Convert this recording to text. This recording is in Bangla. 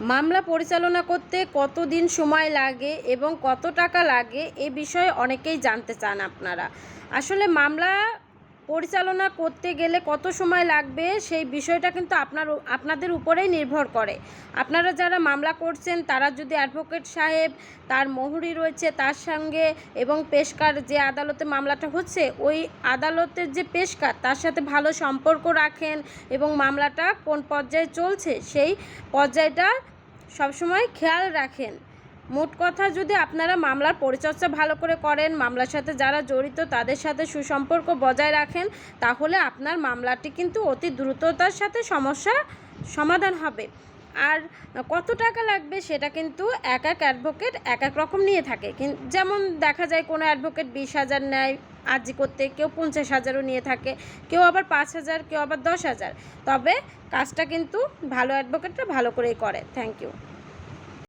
মামলা পরিচালনা করতে কত দিন সময় লাগে এবং কত টাকা লাগে এ বিষয়ে অনেকেই জানতে চান আপনারা। আসলে মামলা পরিচালনা করতে গেলে কত সময় লাগবে সেই বিষয়টা কিন্তু আপনার আপনাদের উপরেই নির্ভর করে। আপনারা যারা মামলা করছেন, তারা যদি অ্যাডভোকেট সাহেব, তার মহুরি রয়েছে তার সঙ্গে এবং পেশকার যে আদালতে মামলাটা হচ্ছে, ওই আদালতের যে পেশকার, তার সাথে ভালো সম্পর্ক রাখেন এবং মামলাটা কোন পর্যায়ে চলছে, সেই পর্যায়টা সবসময় খেয়াল রাখেন। মোট কথা যদি আপনারা মামলার পরিচর্যা ভালো করে করেন, মামলার সাথে যারা জড়িত তাদের সাথে সুসম্পর্ক বজায় রাখেন, তাহলে আপনার মামলাটি কিন্তু অতি দ্রুততার সাথে সমস্যা সমাধান হবে। আর কত টাকা লাগবে সেটা কিন্তু এক এক অ্যাডভোকেট এক এক রকম নিয়ে থাকে। যেমন দেখা যায় কোনো অ্যাডভোকেট বিশ হাজার নেয় আর্জি করতে কেউ পঞ্চাশ হাজারও নিয়ে থাকে, কেউ আবার পাঁচ হাজার, কেউ আবার দশ হাজার। তবে কাজটা কিন্তু ভালো অ্যাডভোকেটরা ভালো করেই করে। Thank you